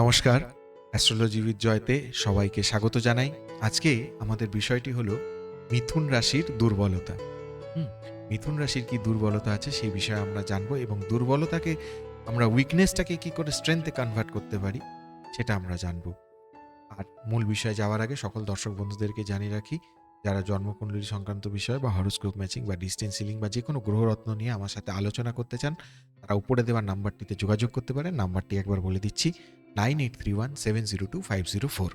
নমস্কার। অ্যাস্ট্রোলজিবিদ জয়তে সবাইকে স্বাগত জানাই। আজকে আমাদের বিষয়টি হলো মিথুন রাশির দুর্বলতা। মিথুন রাশির কি দুর্বলতা আছে সেই বিষয়ে আমরা জানব এবং দুর্বলতাকে আমরা উইকনেসটাকে কি করে স্ট্রেংথে কনভার্ট করতে পারি সেটা আমরা জানব। আর মূল বিষয়ে যাওয়ার আগে সকল দর্শক বন্ধুদেরকে জানিয়ে রাখি, যারা জন্মকুণ্ডলী সংক্রান্ত বিষয় বা হরোস্কোপ ম্যাচিং বা ডিস্টেন্স সিলিং বা যে কোনো গ্রহরত্ন নিয়ে আমার সাথে আলোচনা করতে চান, তারা উপরে দেওয়ার নাম্বারটিতে যোগাযোগ করতে পারেন। নাম্বারটি একবার বলে দিচ্ছি nine eight three one seven zero two five zero four.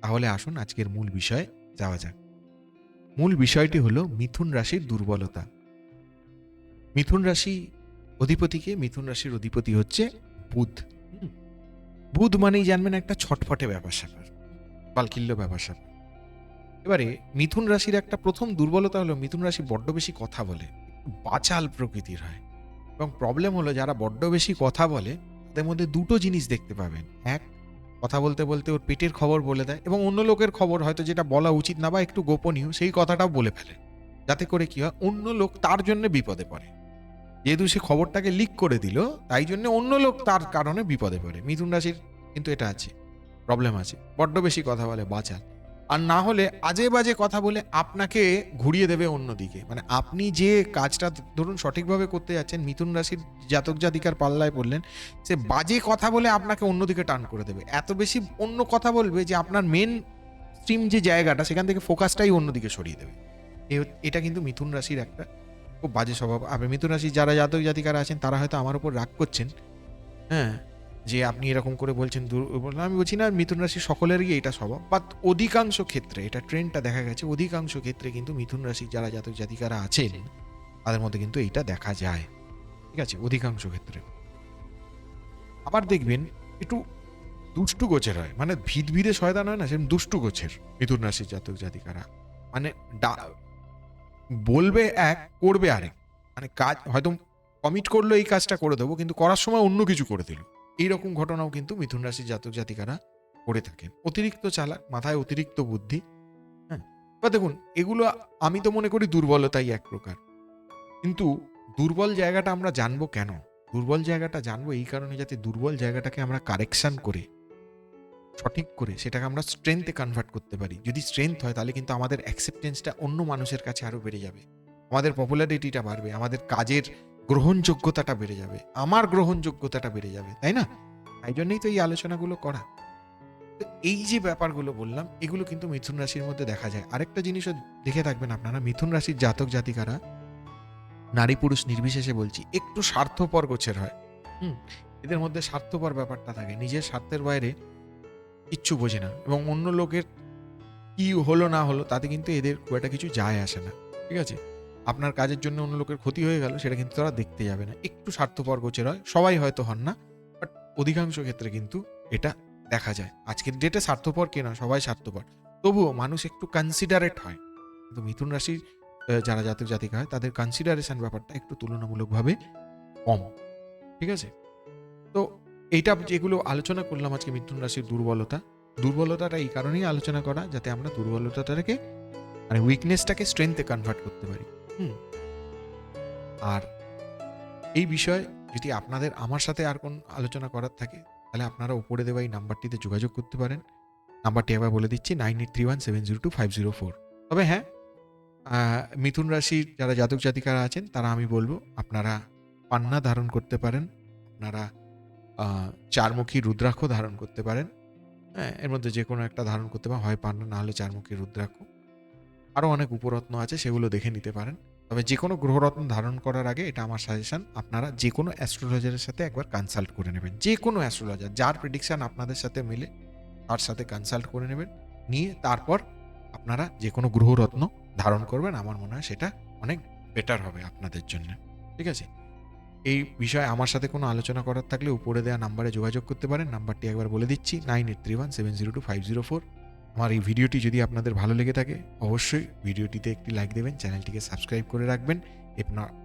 তাহলে আসুন আজকের মূল বিষয়ে যাওয়া যাক। মূল বিষয়টি হল মিথুন রাশির দুর্বলতা। মিথুন রাশি অধিপতিকে, মিথুন রাশির অধিপতি হচ্ছে বুধ। বুধ মানেই জানবেন একটা ছটফটে ব্যাপার স্যাপার পালকিল্য ব্যাপার স্যাপার। এবারে মিথুন রাশির একটা প্রথম দুর্বলতা হলো মিথুন রাশি বড্ড বেশি কথা বলে বাচাল প্রকৃতির হয়। এবং প্রবলেম হলো যারা বড্ড বেশি কথা বলে তাদের মধ্যে দুটো জিনিস দেখতে পাবেন। এক, কথা বলতে বলতে ওর পেটের খবর বলে দেয় এবং অন্য লোকের খবর হয়তো যেটা বলা উচিত না বা একটু গোপনীয়, সেই কথাটাও বলে ফেলে। যাতে করে কি হয়, অন্য লোক তার জন্য বিপদে পড়ে। যেহেতু সে খবরটাকে লিক করে দিল, তাই জন্য অন্য লোক তার কারণে বিপদে পড়ে। মিথুন রাশির কিন্তু এটা আছে প্রবলেম আছে। বড্ড বেশি কথা বলে বাঁচাল আর না হলে আজে বাজে কথা বলে আপনাকে ঘুরিয়ে দেবে অন্যদিকে মানে আপনি যে কাজটা ধরুন সঠিকভাবে করতে যাচ্ছেন, মিথুন রাশির জাতক জাতিকার পাল্লায় পড়লেন, সে বাজে কথা বলে আপনাকে অন্যদিকে টান করে দেবে। এত বেশি অন্য কথা বলবে যে আপনার মেন স্ট্রিম যে জায়গাটা, সেখান থেকে ফোকাসটাই অন্যদিকে সরিয়ে দেবে। এটা কিন্তু মিথুন রাশির একটা খুব বাজে স্বভাব। আর মিথুন রাশির যারা জাতক জাতিকারা আছেন, তারা হয়তো আমার উপর রাগ করছেন। হ্যাঁ যে আপনি এরকম করে বলছেন আমি বলছি না মিথুন রাশি সকলেরই এটা স্বভাব। বাট অধিকাংশ ক্ষেত্রে এটা ট্রেন্ডটা দেখা গেছে অধিকাংশ ক্ষেত্রে কিন্তু মিথুন রাশির যারা জাতক জাতিকারা আছেন তাদের মধ্যে কিন্তু এইটা দেখা যায়। ঠিক আছে অধিকাংশ ক্ষেত্রে। আবার দেখবেন একটু দুষ্টু গোছের হয়। মানে ভিত ভিদে শয়তান হয় না সেরকম দুষ্টু গোছের মিথুন রাশির জাতক জাতিকারা। মানে ডা- বলবে এক করবে আরেক। মানে কাজ হয়তো কমিট করল এই কাজটা করে দেবো কিন্তু করার সময় অন্য কিছু করে দিল। এইরকম ঘটনাও কিন্তু মিথুন রাশির জাতক জাতিকারা করে থাকেন। অতিরিক্ত চালাক, মাথায় অতিরিক্ত বুদ্ধি হ্যাঁ? বা দেখুন, এগুলো আমি তো মনে করি দুর্বলতাই এক প্রকার। কিন্তু দুর্বল জায়গাটা আমরা জানব কেন? দুর্বল জায়গাটা জানব এই কারণে যাতে দুর্বল জায়গাটাকে আমরা কারেকশান করে, সঠিক করে সেটাকে আমরা স্ট্রেংথে কনভার্ট করতে পারি। যদি স্ট্রেংথ হয় তাহলে কিন্তু আমাদের অ্যাকসেপ্টেন্সটা অন্য মানুষের কাছে আরও বেড়ে যাবে। আমাদের পপুলারিটিটা বাড়বে, আমাদের কাজের গ্রহণযোগ্যতাটা বেড়ে যাবে, আমার গ্রহণযোগ্যতাটা বেড়ে যাবে, তাই না? তাই জন্যই তো এই আলোচনাগুলো করা। তো এই যে ব্যাপারগুলো বললাম, এগুলো কিন্তু মিথুন রাশির মধ্যে দেখা যায়। আরেকটা জিনিসও দেখে থাকবেন আপনারা, মিথুন রাশির জাতক জাতিকারা, নারী পুরুষ নির্বিশেষে বলছি, একটু স্বার্থপর গোছের হয়। হুম, এদের মধ্যে স্বার্থপর ব্যাপারটা থাকে, নিজের স্বার্থের বাইরে কিচ্ছু বোঝে না এবং অন্য লোকের কি হলো না হলো, তাতে কিন্তু এদের খুব একটা কিছু যায় আসে না, ঠিক আছে? আপনার কাজের জন্য অন্য লোকের ক্ষতি হয়ে গেল, সেটা কিন্তু তারা দেখতে যাবে না। একটু স্বার্থপর গোছের হয়, সবাই হয়তো হন না বাট অধিকাংশ ক্ষেত্রে কিন্তু এটা দেখা যায়। আজকের ডেটে স্বার্থপর কে না, সবাই স্বার্থপর। তবুও মানুষ একটু কনসিডারেট হয়। কিন্তু মিথুন রাশির যারা জাতক জাতিকা হয়, তাদের কনসিডারেশন ব্যাপারটা একটু তুলনামূলকভাবে কম। ঠিক আছে? তো এইটা যেগুলো আলোচনা করলাম আজকে মিথুন রাশির দুর্বলতা, দুর্বলতাটা এই কারণেই আলোচনা করা, যাতে আমরা দুর্বলতাটাকে মানে উইকনেসটাকে স্ট্রেংথে কনভার্ট করতে পারি। হুম। আর এই বিষয়ে যদি আপনাদের আমার সাথে আর কোন আলোচনা করার থাকে, তাহলে আপনারা উপরে দেওয়া এই নাম্বারটিতে যোগাযোগ করতে পারেন। নাম্বারটি আবার বলে দিচ্ছি, nine eight three one seven zero two five zero four. তবে হ্যাঁ মিথুন রাশির যারা জাতক জাতিকারা আছেন, তারা আমি বলব, আপনারা পান্না ধারণ করতে পারেন। আপনারা চারমুখী রুদ্রাক্ষ ধারণ করতে পারেন। হ্যাঁ এর মধ্যে যে কোনো একটা ধারণ করতে পারেন, হয় পান্না, না হলে চারমুখী রুদ্রাক্ষ। আরও অনেক উপরত্ন আছে, সেগুলো দেখে নিতে পারেন। তবে যে কোনো গ্রহরত্ন ধারণ করার আগে এটা আমার সাজেশন আপনারা যে কোনো অ্যাস্ট্রোলজারের সাথে একবার কনসাল্ট করে নেবেন। যে কোনো অ্যাস্ট্রোলজার যার প্রেডিকশন আপনাদের সাথে মিলে, তার সাথে কনসাল্ট করে নেবেন। নিয়ে তারপর আপনারা যে কোনো গ্রহরত্ন ধারণ করবেন, আমার মনে হয় সেটা অনেক বেটার হবে আপনাদের জন্য। ঠিক আছে? এই বিষয়ে আমার সাথে কোনো আলোচনা করার থাকলে উপরে দেওয়া নাম্বারে যোগাযোগ করতে পারেন। নাম্বারটি একবার বলে দিচ্ছি nine eight three one seven zero two five zero four আমার এই ভিডিওটি যদি আপনাদের ভালো লেগে থাকে, অবশ্যই ভিডিওটিতে একটি লাইক দেবেন, চ্যানেলটিকে সাবস্ক্রাইব করে রাখবেন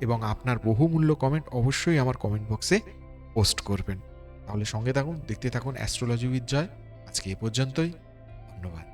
এবং আপনার বহুমূল্য কমেন্ট অবশ্যই আমার কমেন্ট বক্সে পোস্ট করবেন। তাহলে সঙ্গে থাকুন, দেখতে থাকুন অ্যাস্ট্রোলজি উইথ জয় আজকে এ পর্যন্তই, ধন্যবাদ।